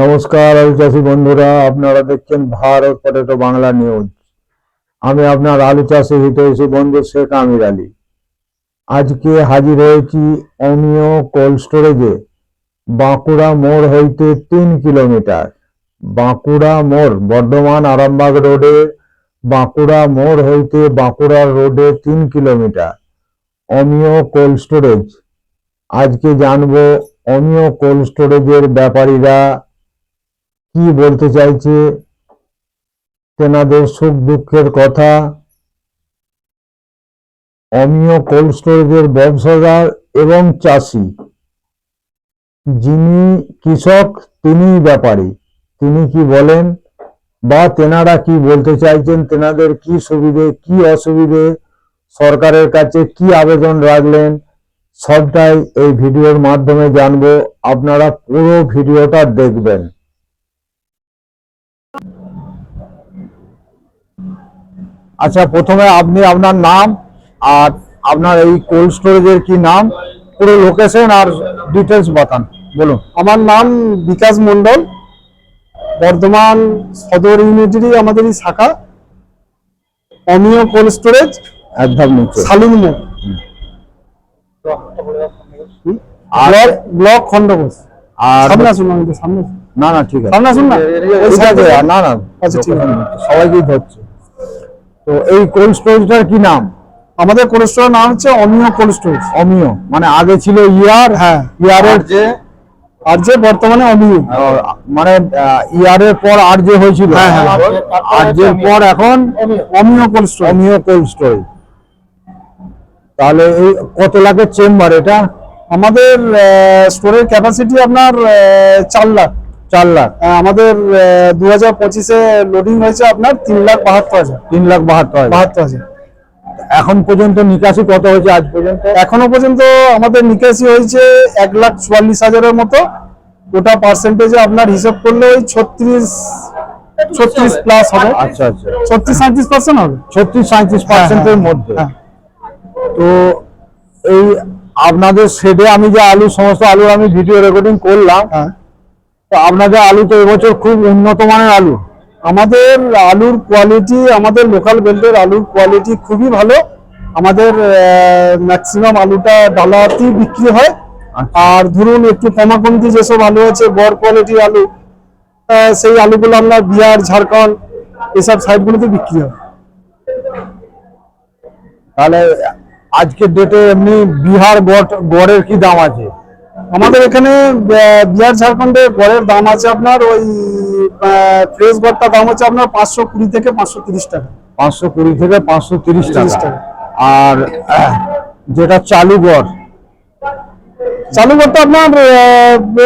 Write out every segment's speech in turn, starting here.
নমস্কার আলু চাষি বন্ধুরা, আপনারা দেখছেন ভারত পটেটো বাংলা নিউজ। আমি আপনার আলু চাষি হিতৈষী বন্ধু শেখ আমির আলী। আজকে হাজির হয়েছি অমিয় কোল্ড স্টোরেজে। বাঁকুড়া মোড় হইতে তিন কিলোমিটার। বাঁকুড়া মোড়, বর্ধমান আরামবাগ রোডে। বাঁকুড়া মোড় হইতে বাঁকুড়া রোডে তিন কিলোমিটার। অমিয় কোল্ড স্টোরেজ। আজকে জানব অমিয় কোল্ড স্টোরেজের ব্যাপারীরা কি বলতে চাইছে? তেনাদের সুখ দুঃখের কথা। অমিয় কোল্ড স্টোরেজের ব্যবসাদার এবং চাষি। যিনি কৃষক তিনি ব্যাপারী। তিনি কি বলেন? বা তেনারা কি বলতে চাইছেন? তেনাদের কি সুবিধে, কি অসুবিধে? সরকারের কাছে কি আবেদন রাখলেন? সবটাই এই ভিডিওর মাধ্যমে জানব। আপনারা পুরো ভিডিওটা দেখবেন। আচ্ছা প্রথমে আপনি আপনার নাম আর আপনার এই কোল্ড স্টোরেজের কি নাম? পুরো লোকেশন আর ডিটেলস বাতান বলুন। আমার নাম বিকাশ মন্ডল বর্ধমান সদর ইউনিটেরই আমাদের এই শাখা। অমিয় কোল্ড স্টোরেজ একদম সালুন মোড়। আর ব্লক খন্ডঘোষ আর সামনে আসুন আমাদের সামনে না না ঠিক আছে। সামনে আসুন না। না না আচ্ছা, ঠিক আছে। সবাইকেই ধরছে। তো এই কোল্ড স্টোরেজটার কি নাম? আমাদের কোল্ড স্টোরের নাম হচ্ছে অমিয় কোল্ড স্টোরেজ অমিয় মানে আগে ছিল ইয়ার হ্যাঁ। ইয়ারের যে আর যে বর্তমানে অমিয়। মানে ইয়ারের পর আর যে হয়েছিল। হ্যাঁ, হ্যাঁ। আর যে পর এখন Amiya. Cold storage Amiya cold storage তাহলে এই কত লাখের চেম্বার এটা? আমাদের স্টোরের ক্যাপাসিটি আপনার চার লাখ। চার লাখ। আমাদের দু হাজার পঁচিশে লোডিং হয়েছে আপনার তিন লাখ বাহাত্তর হাজার। তিন লাখ বাহাত্তর। বাহাত্তর হাজার। এখন পর্যন্ত নিকাশি কত হয়েছে আজ পর্যন্ত? এখনও পর্যন্ত আমাদের নিকাশি হয়েছে এক লাখ চুয়াল্লিশ হাজারের মতো। ওটা পার্সেন্টেজে আপনার হিসাব করলে ওই ছত্রিশ ছত্রিশ প্লাস হবে। আচ্ছা আচ্ছা। ছত্রিশ সাঁত্রিশ পার্সেন্ট হবে। ছত্রিশ সাঁত্রিশ পার্সেন্টের মধ্যে। হ্যাঁ। তো এই আপনাদের শেডে আমি যে আলু সমস্ত আলু আমি ভিডিও রেকর্ডিং করলাম। হ্যাঁ। তো আপনাদের আলু তো এবছর খুব উন্নত মানের আলু। আমাদের আলুর কোয়ালিটি আমাদের লোকাল বেল্টের আলুর কোয়ালিটি খুবই ভালো। আমাদের ম্যাক্সিমাম আলুটা ডালাতেই বিক্রি হয়। আচ্ছা। আর ধরুন একটু কমাকমতি যেসব আলু আছে বড় কোয়ালিটির আলু সেই আলুগুলো আমরা বিহার ঝাড়খণ্ড এসব সাইডগুলোতে বিক্রি হয়। তাহলে আজকের ডেটে এমনি বিহার গড় গড়ের কি দাম আছে? আমাদের এখানে বিহার ঝাড়খণ্ডে গড়ের দাম আছে আপনার ওই ফ্রেশ গড়টার দাম হচ্ছে আপনার পাঁচশো কুড়ি থেকে পাঁচশো তিরিশ টাকা। পাঁচশো কুড়ি থেকে পাঁচশো তিরিশ 30 টাকা। আর যেটা চালু গড় চালু গড়টা আপনার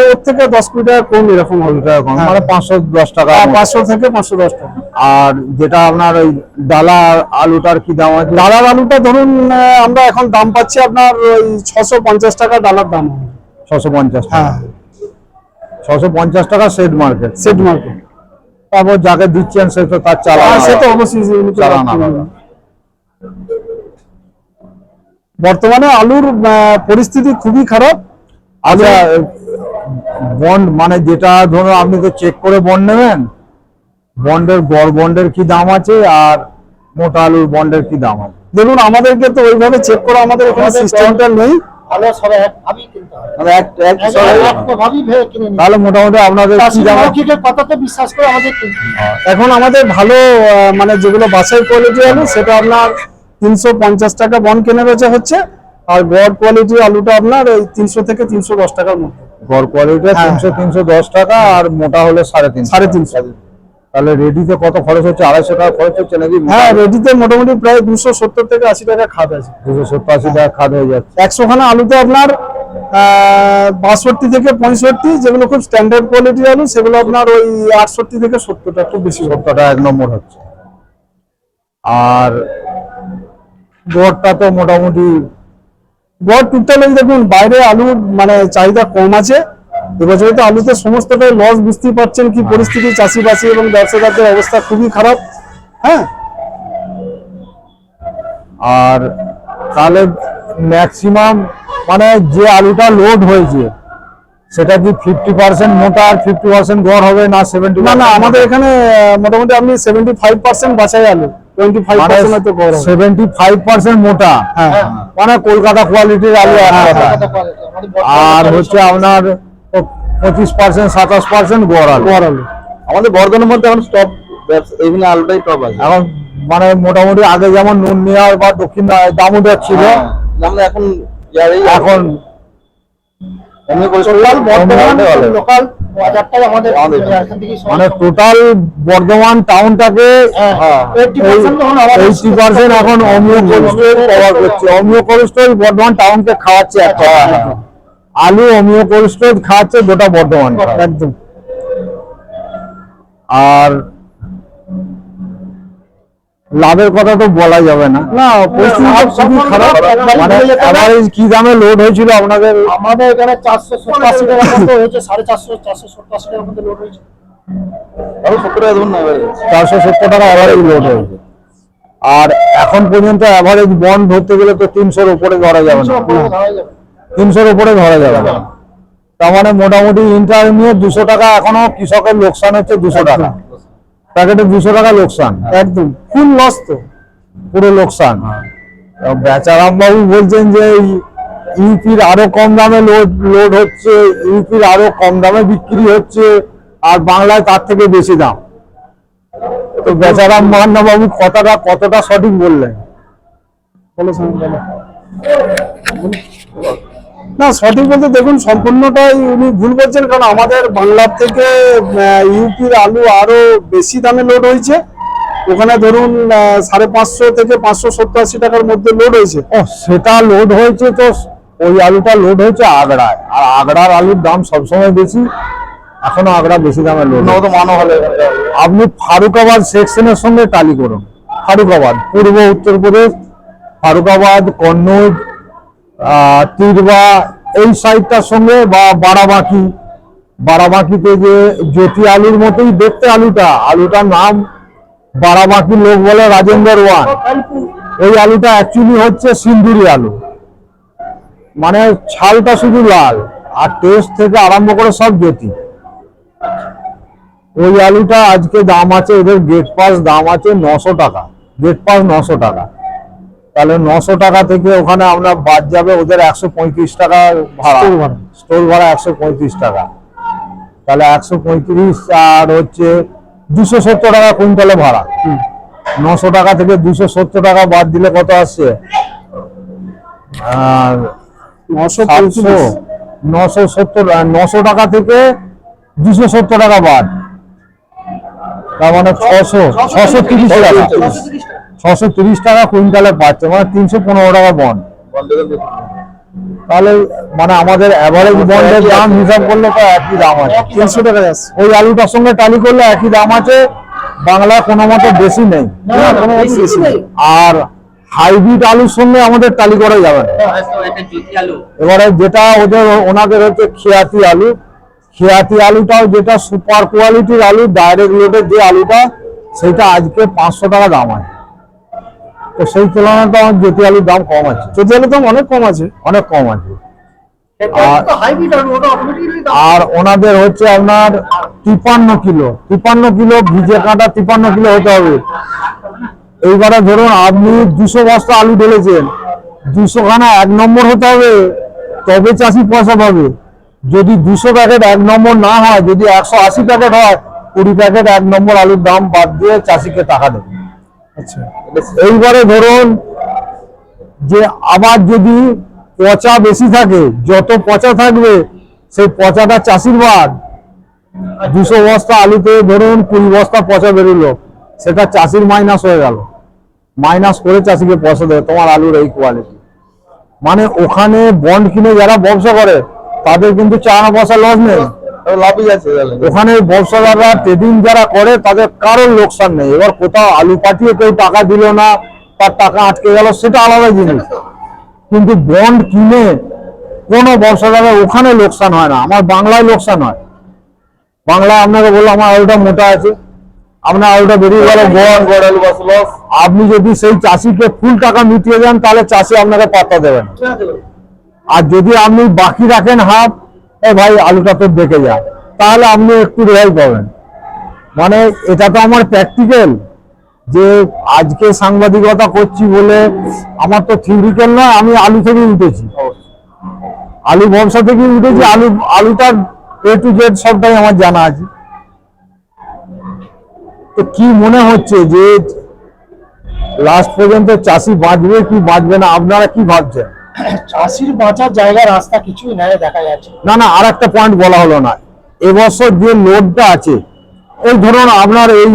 ওর থেকে দশ কুড়ি টাকা কম এরকম হবে। হ্যাঁ। মানে পাঁচশো দশ টাকা। পাঁচশো থেকে পাঁচশো দশ টাকা। আর যেটা আপনার ওই ডালা আলুটার কি দাম আছে? ডালার আলুটা ধরুন আমরা এখন দাম পাচ্ছি আপনার ওই ছশো পঞ্চাশ টাকা ডালার দাম। ছশো পঞ্চাশ হ্যাঁ। ছশো পঞ্চাশ টাকা সেট মার্কেট সেট মার্কেট তারপর যাকে দিচ্ছেন সে তো তার চালা সে তো অবশ্যই চালান আলাদা। বর্তমানে আলুর পরিস্থিতি খুবই খারাপ। আচ্ছা বন্ড মানে যেটা ধরুন আপনি তো চেক করে বন্ড নেবেন বন্ডের গড় বন্ডের কি দাম আছে আর মোটা আলুর বন্ডের কি দাম আছে? দেখুন আমাদেরকে তো ওইভাবে চেক করা আমাদের এখানে সিস্টেমটা নেই। ভালো সবাই একভাবেই কিনতে হয় মানে এক- এক- একভাবেই ভেবে কিনে তাহলে মোটামুটি আপনাদের কি চাষির দাম মৌখিকের কথাতে বিশ্বাস করে আমাদের এখন আমাদের ভালো আহ, মানে যেগুলো বাছাই কোয়ালিটি আলু সেটা আপনার তিনশো পঞ্চাশ টাকা বন কেনা বেচা হচ্ছে আর গড় কোয়ালিটি আলুটা আপনার ওই তিনশো থেকে তিনশো দশ টাকার মধ্যে। গড় কোয়ালিটি হ্যাঁ। তিনশো তিনশো দশ টাকা আর মোটা হলে সাড়ে তিনশো সাড়ে তিনশো। তাহলে রেডিতে কত খরচ হচ্ছে? আড়াইশো টাকা খরচ হচ্ছে নাকি? হ্যাঁ রেডিতে মোটামুটি প্রায় দুশো সত্তর থেকে আশি টাকা খাদ আছে। দুশো সত্তর আশি টাকা খাদ হয়ে যাচ্ছে। একশো খানা আলুতে আপনার বাষট্টি থেকে পঁয়ষট্টি যেগুলো খুব স্ট্যান্ডার্ড কোয়ালিটি আলু সেগুলো আপনার ওই আটষট্টি থেকে সত্তরটা খুব বেশি হবে। সত্তর টাকা এক নম্বর হচ্ছে। আর গড়টা তো মোটামুটি গড় টোটাল দেখুন বাইরে আলুর মানে চাহিদা কম আছে। এবছরে তো আলুতে সমস্তটাই লস বুঝতেই পারছেন কি পরিস্থিতি চাষিবাসী এবং ব্যবসাদারদের অবস্থা খুবই খারাপ। হ্যাঁ? আর তাহলে ম্যাক্সিমাম মানে যে আলুটা লোড হয়েছে সেটা কি ফিফটি পার্সেন্ট মোটা আর ফিফটি পার্সেন্ট গড় হবে না সেভেন্টি না না আমাদের এখানে মোটামুটি আপনি সেভেন্টি ফাইভ পার্সেন্ট বাছাই আলু। টোয়েন্টি ফাইভ পার্সেন্ট হয়তো গড় সেভেন্টি ফাইভ পার্সেন্ট মোটা? হ্যাঁ। মানে কলকাতা কোয়ালিটির আলু quality, আমাদের আর হচ্ছে আপনার পঁচিশ পার্সেন্ট সাতাশ পার্সেন্ট গড় আলু। গড় আলু। আমাদের বর্ধমানের মধ্যে এখন স্টপ এইখানে আলুটাই টপ আছে। এখন মানে মোটামুটি আগে যেমন নুন নেওয়ার বা দক্ষিণ দামোদর ছিল হ্যাঁ, আমরা এখন এখন মানে টোটাল বর্ধমান টাউনটাকে এইটি পার্সেন্ট এইটি পার্সেন্ট এখন অমিয় কোল্ড কভার করছে অমিয় কোল্ড স্টোরেজ বর্ধমান টাউনকে খাওয়াচ্ছে এক কথা আলু অমিয় কোল্ড স্টোরেজ খাওয়াচ্ছে গোটা বর্ধমান। একদম। আর লাভের কথা তো বলা যাবে না। না পরিস্থিতি খারাপ। মানে কি দামে লোড হয়েছিল আপনাদের? আমাদের এখানে চারশো সত্তর টাকা মতো হয়েছে সাড়ে চারশো চারশো সত্তর আশি টাকার মধ্যে লোড হয়েছে চারশো সত্তর টাকা অ্যাভারেজ লোড হয়েছে। আর এখন পর্যন্ত অ্যাভারেজ বন্ড ধরতে গেলে তো তিনশোর উপরে ধরা যাবে না। যাবে। তিনশোর উপরে ধরা যাবে না। তার মানে মোটামুটি ইন্টার নিয়ে দুশো টাকা এখনও কৃষকের লোকসান হচ্ছে দুশো টাকা। প্যাকেটে দুশো টাকা লোকসান। একদম। ফুল লস তো। পুরো লোকসান। বেচারাম বাবু বলছেন যে ইউপির আরও কম দামে লোড লোড হচ্ছে ইউপির আরও কম দামে বিক্রি হচ্ছে আর বাংলায় তার থেকে বেশি দাম। তো বেচারাম মান্না বাবু কথাটা কতটা সঠিক বললেন? বলো। না সঠিক বলতে দেখুন সম্পূর্ণটাই উনি ভুল বলছেন কারণ আমাদের বাংলার থেকে ইউপির আলু আরও বেশি দামে লোড হয়েছে। ওখানে ধরুন সাড়ে পাঁচশো থেকে পাঁচশো সত্তর আশি টাকার মধ্যে লোড হয়েছে। ও সেটা লোড হয়েছে তো ওই আলুটা লোড হয়েছে আগ্রায়। আর আগ্রার আলুর দাম সবসময় বেশি এখনও আগ্রা বেশি দামে লোড উন্নত মানও হলে আপনি ফারুকাবাদ সেকশনের সঙ্গে টালি করুন। ফারুকাবাদ পূর্ব উত্তরপ্রদেশ ফারুকাবাদ কন্নৌজ তিরবা এই সাইডটার সঙ্গে বা বারাবাঁকি বারাবাঁকিতে যে জ্যোতি আলুর মতোই দেখতে আলুটা। আলুটার নাম বারাবাঁকি লোক বলে রাজেন্দ্র ওয়ান। এই আলুটা অ্যাকচুয়ালি হচ্ছে সিন্দুরি আলু। মানে ছালটা শুধু লাল, আর টেস্ট থেকে আরম্ভ করে সব জ্যোতি। ওই আলুটা আজকে দাম আছে, এদের গেট পাস দাম আছে নশো টাকা। গেট পাস নশো টাকা। তাহলে নশো টাকা থেকে ওখানে আমরা বাদ যাবে ওদের একশো পঁয়ত্রিশ টাকা ভাড়া। স্টোর ভাড়া। একশো পঁয়ত্রিশ টাকা। তাহলে একশো পঁয়ত্রিশ আর হচ্ছে দুশো সত্তর টাকা কুইন্টালে ভাড়া। নশো টাকা থেকে দুশো সত্তর টাকা বাদ দিলে কত আসছে? আর নশো নশো সত্তর নশো টাকা থেকে দুশো সত্তর টাকা বাদ। তার মানে ছশো ছশো তিরিশ টাকা। ছশো তিরিশ টাকা কুইন্টালে পাচ্ছে মানে তিনশো পনেরো টাকা বন্ড তাহলে মানে আমাদের অ্যাভারেজ বন্ডের দাম হিসাব করলে তো একই দাম আছে। তিনশো টাকা যাচ্ছে। ওই আলুটার সঙ্গে টালি করলে একই দাম আছে বাংলায় কোনো মতো বেশি নেই। আর হাইব্রিড আলুর সঙ্গে আমাদের টালি করা যাবে এবারে যেটা ওদের ওনাদের হচ্ছে খেয়াতি আলু। খেয়াতি আলুটাও যেটা সুপার কোয়ালিটির আলু ডাইরেক্ট লোডের যে আলুটা সেটা আজকে পাঁচশো টাকা দাম আছে। তো সেই তুলনায় তো আমার জ্যোতি আলুর দাম কম আছে। যদি আলু দাম অনেক কম আছে। অনেক কম আছে। আর আর ওনাদের হচ্ছে আপনার তিপান্ন কিলো। তিপান্ন কিলো ভিজে কাটা তিপান্ন কিলো হতে হবে। এইবারে ধরুন আপনি দুশো বস্তা আলু ঢেলেছেন। দুশো খানা এক নম্বর হতে হবে তবে চাষি পয়সা পাবে। যদি দুশো প্যাকেট এক নম্বর না হয় যদি একশো আশি প্যাকেট হয় কুড়ি প্যাকেট এক নম্বর আলুর দাম বাদ দিয়ে চাষিকে টাকা দেবে। এইবারে ধরুন যে আবার যদি পচা বেশি থাকে, যত পচা থাকবে, সেই পচাটা চাষির বাদ দুশো বস্তা আলুতে ধরুন কুড়ি বস্তা পচা বেরোলো, সেটা চাষির মাইনাস হয়ে গেল। মাইনাস করে চাষিকে পয়সা দেবে, তোমার আলুর এই কোয়ালিটি মানে ওখানে বন্ড কিনে যারা ব্যবসা করে, তাদের কিন্তু চানা পয়সা লস নেই। ওখানে ব্যবসাদাররা ট্রেডিং যারা করে তাদের কারোর লোকসান নেই। এবার কোথাও আলু পাঠিয়ে কেউ টাকা দিল না তার টাকা আটকে গেল সেটা আলাদা জিনিস। কিন্তু বন্ড কিনে কোনো ব্যবসাদারের ওখানে লোকসান হয় না। আমার বাংলায় লোকসান হয়। বাংলায় আপনাকে বলল আমার আলুটা মোটা আছে। আপনার আলুটা বেরিয়ে গেল আপনি যদি সেই চাষিকে ফুল টাকা মিটিয়ে দেন তাহলে চাষি আপনাকে পাত্তা দেবে না? আর যদি আপনি বাকি রাখেন হাফ এ ভাই, আলুটা তো দেখে যা। তাহলে আপনি একটু রেহাই পাবেন। মানে এটা তো আমার প্র্যাকটিক্যাল যে আজকে সাংবাদিকতা করছি বলে আমার তো থিওরিক্যাল নয়, আমি আলু থেকে উঠেছি। আলু ব্যবসা থেকে উঠেছি, আলু, আলুটার এ টু জেড সবটাই আমার জানা আছে। তো কি মনে হচ্ছে যে লাস্ট পর্যন্ত চাষি বাঁচবে কি বাঁচবে না, আপনারা কি ভাবছেন? চাষির বাঁচার জায়গা রাস্তা কিছুই নাই দেখা যাচ্ছে। না না আর একটা পয়েন্ট বলা হলো না। এবছর যে লোডটা আছে এই ধরুন আপনার এই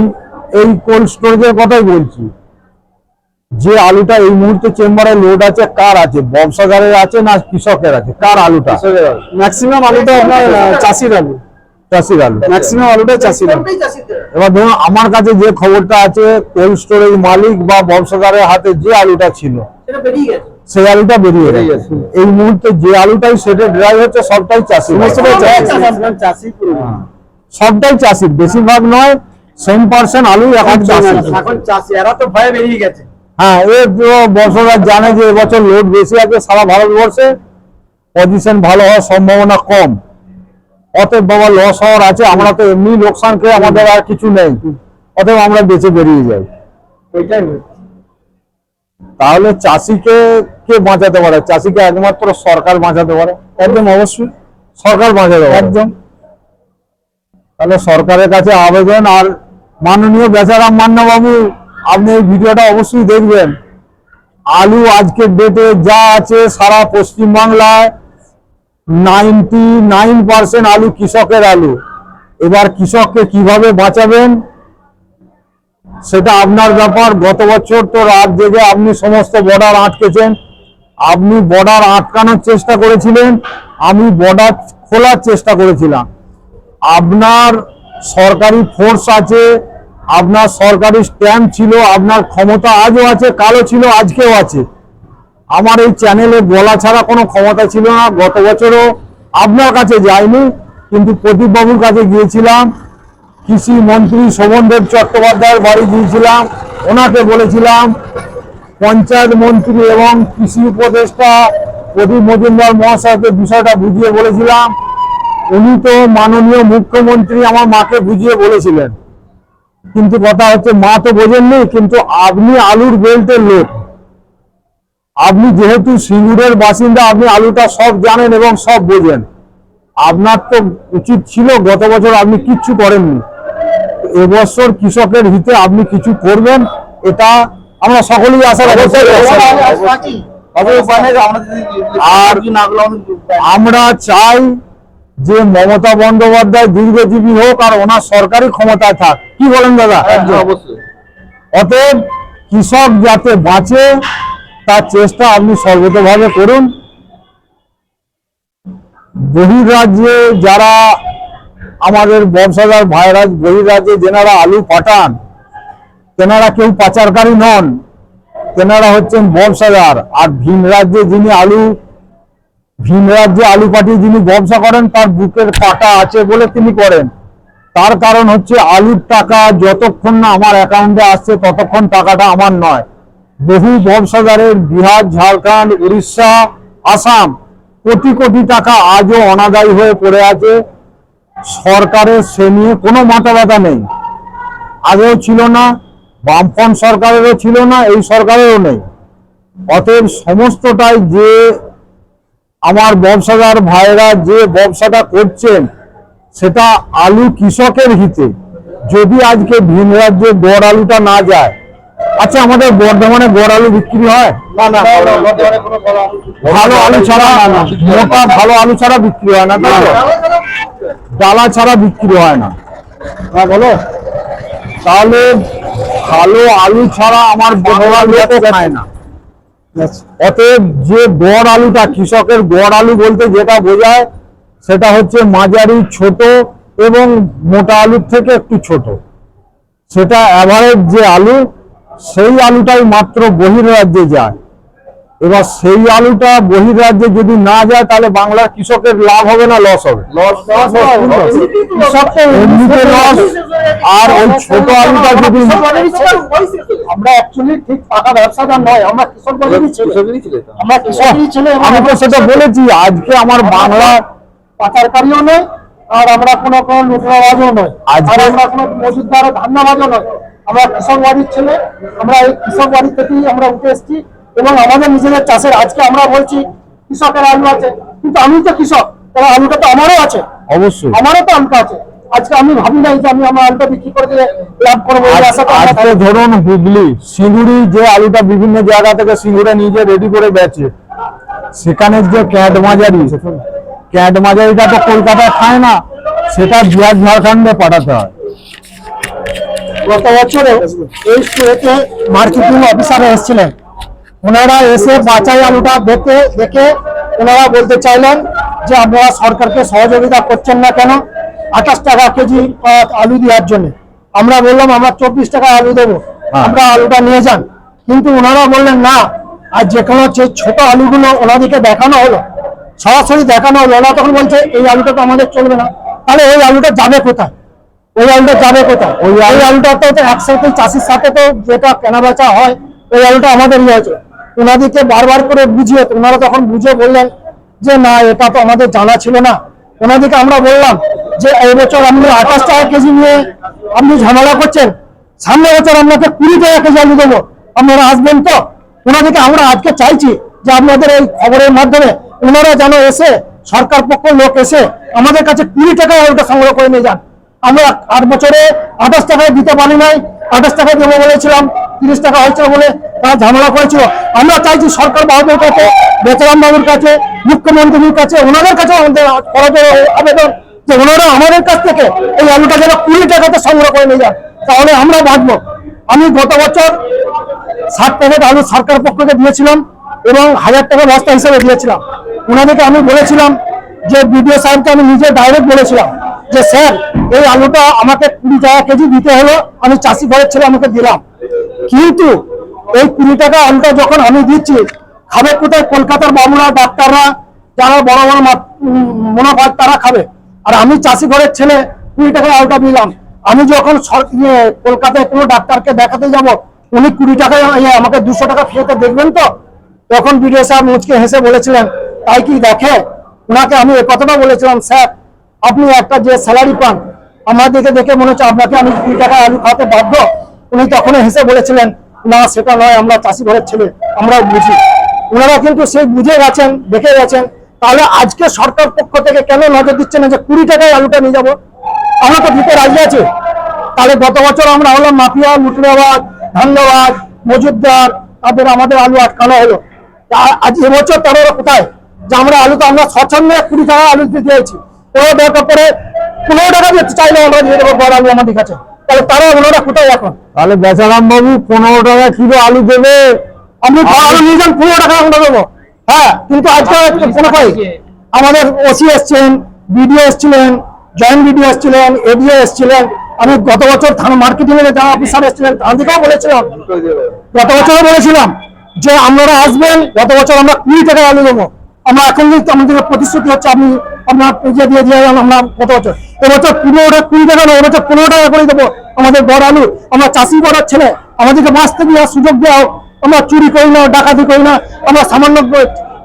এই কোল্ড স্টোরেজের কথাই বলছি। যে আলুটা এই মুহূর্তে চেম্বারে লোড আছে কার আছে? ব্যবসাদারের আছে না কৃষকের আছে? কার আলুটা? ম্যাক্সিমাম আলুটা আপনার চাষির আলু। চাষির আলু। ম্যাক্সিমাম আলুটা চাষির আলু। এবার ধরুন আমার কাছে যে খবরটা আছে কোল্ড স্টোরেজ মালিক বা ব্যবসাদারের হাতে যে আলুটা ছিল সেই আলুটা বেরিয়ে। এই মুহূর্তে যে আলুটাই সেটা ড্রাই হচ্ছে সবটাই চাষি সবটাই চাষি বেশিরভাগ নয় সেম পার্সেন্ট আলু এখন চাষি। এখন চাষি এরা তো ভয়ে বেরিয়ে গেছে। হ্যাঁ এ বর্ষকার জানে যে এবছর লোড বেশি আছে সারা ভারতবর্ষে। পজিশন ভালো হওয়ার সম্ভাবনা কম। অতএব বাবা লস হওয়ার আছে আমরা তো এমনি লোকসান খেয়ে আমাদের আর কিছু নেই। অতএব আমরা বেঁচে বেরিয়ে যাই। ওইটাই তাহলে চাষিকে কে বাঁচাতে পারে? চাষিকে একমাত্র সরকার বাঁচাতে পারে? একদম অবশ্যই। সরকার বাঁচাতে পারে? একদম। তাহলে সরকারের কাছে আবেদন আর মাননীয় বেচারাম মান্না বাবু আপনি এই ভিডিওটা অবশ্যই দেখবেন। আলু আজকের ডেটে যা আছে সারা পশ্চিম বাংলায় নাইনটি নাইন পার্সেন্ট আলু কৃষকের আলু। এবার কৃষককে কীভাবে বাঁচাবেন? সেটা আপনার ব্যাপার। গত বছর তো রাত জেগে আপনি সমস্ত বর্ডার আটকেছেন। আপনি বর্ডার আটকানোর চেষ্টা করেছিলেন। আমি বর্ডার খোলার চেষ্টা করেছিলাম। আপনার সরকারি ফোর্স আছে, আপনার সরকারি স্ট্যাম্প ছিল, আপনার ক্ষমতা আজও আছে, কালও ছিল, আজকেও আছে। আমার এই চ্যানেলে বলা ছাড়া কোনো ক্ষমতা ছিল না। গত বছরও আপনার কাছে যাইনি, কিন্তু প্রদীপবাবুর কাছে গিয়েছিলাম। কৃষি মন্ত্রী শোভনদেব চট্টোপাধ্যায়ের বাড়ি গিয়েছিলাম। ওনাকে বলেছিলাম, পঞ্চায়েত মন্ত্রী এবং কৃষি উপদেষ্টা প্রদীপ মজুমদার মহাশয়কে বিষয়টা বুঝিয়ে বলেছিলাম। উনি তো মাননীয় মুখ্যমন্ত্রী আমার মাকে বুঝিয়ে বলেছিলেন। কিন্তু কথা হচ্ছে, মা তো বোঝেননি, কিন্তু আপনি আলুর বেল্টের লোক। আপনি যেহেতু সিঙ্গুরের বাসিন্দা, আপনি আলুটা সব জানেন এবং সব বোঝেন। আপনার তো উচিত ছিল, গত বছর আপনি কিচ্ছু করেননি। এবছর কৃষকের হিতে আপনি কিছু করবেন এটা আমরা সকলেই আশা রাখছি আর আমরা চাই যে মমতা বন্দ্যোপাধ্যায় দীর্ঘজীবী হোক আর ওনার সরকারি ক্ষমতায় থাক। কি বলেন দাদা? অবশ্যই। অতএব কৃষক যাতে বাঁচে তার চেষ্টা আপনি সর্বতভাবে করুন। বহির রাজ্যে যারা আমাদের ব্যবসাদার ভাইরা বহির্রাজ্যে যেনারা আলু পাঠান তেনারা কেউ পাচারকারী নন, তেনারা হচ্ছেন ব্যবসাদার আর ভিন রাজ্যে যিনি আলু ভিন রাজ্যে আলু পাঠিয়ে যিনি ব্যবসা করেন, তার বুকের পাটা আছে বলে তিনি করেন। তার কারণ হচ্ছে আলুর টাকা যতক্ষণ না আমার অ্যাকাউন্টে আসছে, ততক্ষণ টাকাটা আমার নয়। বহু ব্যবসাদারের বিহার, ঝাড়খণ্ড, উড়িষ্যা, আসাম কোটি কোটি টাকা আজও অনাদায়ী হয়ে পড়ে আছে। সরকারের সে নিয়ে কোনো মাথা নেই। আগেও ছিল না, বামফ্রন্ট সরকারেরও ছিল না, এই সরকারেরও নেই। অতএব সমস্তটাই যে আমার ব্যবসাদার ভাইরা যে ব্যবসাটা করছেন, সেটা আলু কৃষকের হিতে। যদি আজকে ভিন রাজ্যে গড় আলুটা না যায় আচ্ছা আমাদের বর্ধমানে গড় আলু বিক্রি হয়? না না ভালো আলু ছাড়া মোটা ভালো আলু ছাড়া বিক্রি হয় না তাই ডালা ছাড়া বিক্রি হয় না। হ্যাঁ বলো। তাহলে ভালো আলু ছাড়া আমার খায় না। অতএব যে গড় আলুটা কৃষকের গড় আলু বলতে যেটা বোঝায় সেটা হচ্ছে মাঝারি ছোট এবং মোটা আলুর থেকে একটু ছোট। সেটা অ্যাভারেজ যে আলু সেই আলুটাই মাত্র বহির্রাজ্যে যায় এবার সেই আলুটা বহির্রাজ্যে যদি না যায় তাহলে বাংলার কৃষকের লাভ হবে না লস হবে লস আর ওই ছোট আলুটা যদি আমরা অ্যাকচুয়ালি ঠিক পাকা ব্যবসাদার নয় আমরা কৃষক ছেলে কৃষকেরই ছিল তো। আমরা কৃষকেরই ছেলে আমি তো সেটা বলেছি আজকে আমার বাংলা পাচারকারীও নয় আর আমরা কোনো কোনো লুটরাবাজও নয় আজকে- আর আমরা কোনো মজুদার ধান্দাবাজও নয় আমরা কৃষক বাড়ির ছেলে আমরা এই কৃষক বাড়ি থেকেই আমরা উঠে এসেছি এবং আমাদের নিজেদের চাষের আজকে আমরা বলছি কৃষকের আলু আছে কিন্তু আমি তো কৃষক তাহলে আলুটা তো আমারও আছে। অবশ্যই। আমারও তো আলুটা আছে। আজকে আমি ভাবি নাই যে আমি আমার আলুটা বিক্রি করে দিয়ে লাভ করব আজকে ধরুন হুগলি সিঙ্গুড়ি যে আলুটা বিভিন্ন জায়গা থেকে সিঙ্গুরে নিজে রেডি করে বেচে সেখানে যে ক্যাট মাজারি ক্যাট মাজারিটা তো কলকাতায় খায় না সেটা বিহার ঝাড়খণ্ডে পাঠাতে হয়। গত বছরে এই স্টোরেতে মার্কেটিং অফিসার এসেছিলেন। ওনারা এসে বাচাই আলুটা দেখে দেখে ওনারা বলতে চাইলেন যে আপনারা সরকারকে সহযোগিতা করছেন না কেন? আঠাশ টাকা কেজি আলু দেওয়ার জন্য। আমরা বললাম আমরা চব্বিশ টাকা আলু দেবো। হ্যাঁ। আমরা আলুটা নিয়ে যান। কিন্তু ওনারা বললেন না আর যে কোনো যে ছোট আলুগুলো ওনাদেরকে দেখানো হলো সরাসরি দেখানো হলো। ওরা তখন বলছে এই আলুটা তো আমাদের চলবে না। তাহলে ওই আলুটা যাবে কোথায়? ওই আলুটা যাবে কোথায়? ওই আলুটা তো একসাথে চাষির সাথে তো যেটা কেনা বেচা হয় ওই আলুটা আমাদের হয়েছে ওনাদেরকে বারবার করে বুঝিয়ে ওনারা তখন বুঝে বললেন যে না এটা তো আমাদের জানা ছিল না। ওনাদেরকে আমরা বললাম যে এই বছর আপনি আঠাশ টাকা কেজি নিয়ে আপনি ঝামেলা করছেন। সামনে বছর আপনাকে কুড়ি টাকা কেজি আলু দেবো। আপনারা আসবেন তো? ওনাদেরকে আমরা আজকে চাইছি যে আপনাদের এই খবরের মাধ্যমে ওনারা যেন এসে সরকার পক্ষ লোক এসে আমাদের কাছে কুড়ি টাকায় আলুটা সংগ্রহ করে নিয়ে যান। আমরা আট বছরে আঠাশ টাকায় দিতে পারি নাই। আঠাশ টাকায় দেবো বলেছিলাম, তিরিশ টাকা হয়েছিল বলে তারা ঝামেলা করেছিল। আমরা চাইছি সরকার বাবুর কাছে, বেচারাম বাবুর কাছে, মুখ্যমন্ত্রীর কাছে, ওনাদের কাছে আমাদের আবেদন, যে ওনারা আমাদের কাছ থেকে এই আলুটা যেন কুড়ি টাকাতে সংগ্রহ করে নিয়ে যান। তাহলে আমরা বাঁচবো। আমি গত বছর ষাট প্যাকেট আলু সরকার পক্ষকে দিয়েছিলাম এবং হাজার টাকা বস্তা হিসেবে দিয়েছিলাম। ওনাদেরকে আমি বলেছিলাম যে বিডিও সাহেবকে আমি নিজে ডাইরেক্ট বলেছিলাম। যে স্যার এই আলুটা আমাকে কুড়ি টাকা কেজি দিতে হলো আমি চাষি ঘরের ছেলে আমাকে দিলাম। কিন্তু এই কুড়ি টাকা আলুটা যখন আমি দিচ্ছি খাবে কোথায় কলকাতার বাবুরা ডাক্তাররা যারা বড় বড় মুনাফা তারা খাবে। আর আমি চাষি ঘরের ছেলে কুড়ি টাকা আলুটা দিলাম। আমি যখন ইয়ে, কলকাতায় কোনো ডাক্তারকে দেখাতে যাব উনি কুড়ি টাকা ইয়ে, আমাকে দুশো টাকা ফিরেতে দেখবেন তো? তখন বিডিও সাহেব মুচকে হেসে বলেছিলেন তাই কি দেখে? ওনাকে আমি এ কথাটা বলেছিলাম স্যার আপনি একটা যে স্যালারি পান, আমাদেরকে দেখে মনে হচ্ছে আপনাকে আমি কুড়ি টাকা আলু খাওয়াতে বাধ্য। উনি তখনই হেসে বলেছিলেন, না, সেটা নয়, আমরা চাষি ঘরের ছেলে, আমরাও বুঝি। ওনারা কিন্তু সেই বুঝে গেছেন, দেখে গেছেন। তাহলে আজকে সরকার পক্ষ থেকে কেন নজর দিচ্ছে না যে কুড়ি টাকায় আলুটা নিয়ে যাব? আমরা তো দিতে রাজি আছে। তাহলে গত বছর আমরা হলাম মাফিয়া, লুটরাবাদ, ধান্দাবাদ মজুদদার তাদের আমাদের আলু আটকানো হলো। আজ এবছর তারা কোথায়? যে আমরা আলু তো আমরা স্বচ্ছন্দে কুড়ি টাকা আলু দিতে দিয়েছি। কোনো দরকার পরে পনেরো টাকা চাইলে আমরা দিয়ে দেবো বড় আলু আমাদের কাছে। তাহলে তারা ওনারা কোথায় এখন। তাহলে বেচারাম বাবু পনেরো টাকা কিলো আলু দেবে। আপনি বড় আলু নিয়ে যান পনেরো টাকা আমরা দেবো। হ্যাঁ কিন্তু আজকে কোনো পাই। আমাদের ওসি এসছেন বিডিও এসছিলেন জয়েন্ট বিডিও এসছিলেন এডিও এসছিলেন। আমি গত বছর থানা মার্কেটিং এর যারা অফিসার এসছিলেন তাদেরকেও বলেছিলাম। গত বছরও বলেছিলাম যে আপনারা আসবেন গত বছর আমরা কুড়ি টাকা আলু দেবো। আমরা এখন আমাদের প্রতিশ্রুতি হচ্ছে আপনি আপনার পেজে দিয়ে দিয়ে আমরা গত বছর। এবছর পনেরো টাকা কুড়ি টাকা নয় এবছর পনেরো টাকা করে দেবো আমাদের বড় আলু। আমরা চাষি বড়ার ছেলে, আমাদেরকে বাঁচতে দেওয়ার সুযোগ দেওয়া। আমরা চুরি করি না, ডাকাতি করি না। আমরা সামান্য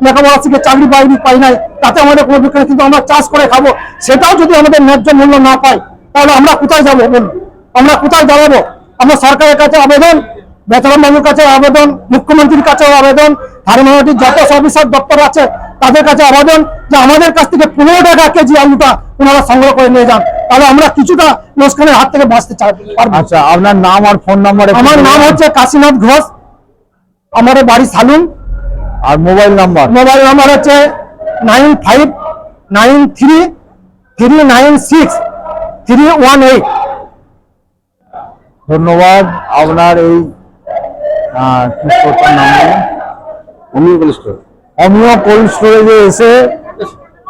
লেখাপড়া শিখে চাকরি বাকরি পাই নাই। তাতে আমাদের কোনো বিক্রি কিন্তু আমরা চাষ করে খাব। সেটাও যদি আমাদের ন্যায্য মূল্য না পাই তাহলে আমরা কোথায় যাব বলুন? আমরা কোথায় দাঁড়াবো? আমরা সরকারের কাছে আবেদন বেতন বাবুর কাছে আবেদন, মুখ্যমন্ত্রীর কাছে আবেদন ফার্মাটির যত অফিসার দপ্তর আছে তাদের কাছে আবেদন যে আমাদের কাছ থেকে পনেরো টাকা কেজি আলুটা ওনারা সংগ্রহ করে নিয়ে যান। তাহলে আমরা কিছুটা লোকসানের হাত থেকে বাঁচতে চাই পারব। আচ্ছা আপনার নাম আর ফোন নাম্বার আমার নাম হচ্ছে কাশীনাথ ঘোষ। আমার বাড়ি সালুন। আর মোবাইল নাম্বার? মোবাইল নাম্বার হচ্ছে nine five nine three three nine six three one eight. ধন্যবাদ আপনার এই নাম? স্টোর অমিয় কোল্ড স্টোরেজে এসে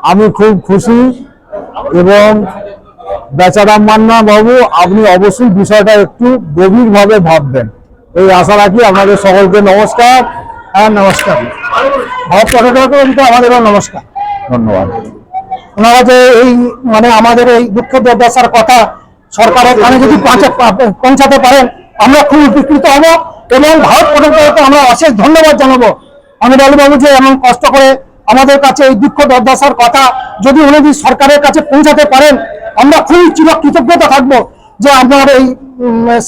আমি খুব খুশি এবং বেচারাম মান্না বাবু আপনি অবশ্যই বিষয়টা একটু গভীরভাবে ভাববেন। এই আশা রাখি আপনাদের সকলকে নমস্কার। হ্যাঁ নমস্কার। ভারত কিন্তু আমাদেরও নমস্কার। ধন্যবাদ। ওনারা যে এই মানে আমাদের এই দুঃখ দুর্দশার কথা সরকারের কানে যদি পৌঁছে- পৌঁছাতে পারেন আমরা খুব উপকৃত হব এবং ভারত পর্যটককে আমরা অশেষ ধন্যবাদ জানাব। অমিত বাবু যে এমন কষ্ট করে আমাদের কাছে এই দুঃখ দর্দশার কথা যদি উনি সরকারের কাছে পৌঁছাতে পারেন, আমরা খুবই চিরকৃতজ্ঞতা থাকব যে আপনার এই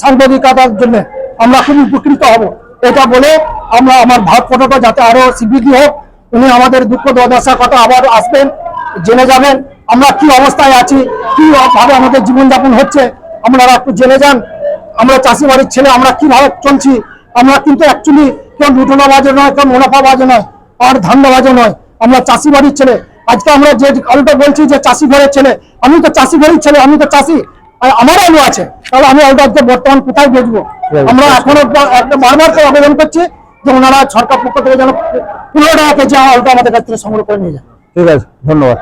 সাংবাদিকতার জন্য আমরা খুবই উপকৃত হব। এটা বলে আমরা আমার ভারত ফটোটা যাতে আরও স্বীকৃতি হোক। উনি আমাদের দুঃখ দুর্দশার কথা আবার আসবেন, জেনে যাবেন আমরা কি অবস্থায় আছি কি ভাবে আমাদের জীবনযাপন হচ্ছে, আপনারা একটু জেনে যান। আমরা চাষি বাড়ির ছেলে, আমরা কীভাবে চলছি, আমরা কিন্তু অ্যাকচুয়ালি কেউ লুটনা বাজে নয় কেউ মুনাফা বাজে নয় আর ধান্দা বাজে নয়। আমরা চাষি বাড়ির ছেলে। আজকে আমরা যে আলুটা বলছি যে চাষি ঘরের ছেলে আমি তো চাষি ঘরের ছেলে আমি তো চাষি। আর আমার আলু আছে। তাহলে আমি আলুটা আজকে বর্তমান কোথায় বেচবো? আমরা এখনও একটা বারবার করে আবেদন করছি যে ওনারা সরকার পক্ষ থেকে যেন পনেরো টাকা কেজি আলুটা আমাদের কাছ থেকে সংগ্রহ করে নিয়ে যায় ঠিক আছে ধন্যবাদ।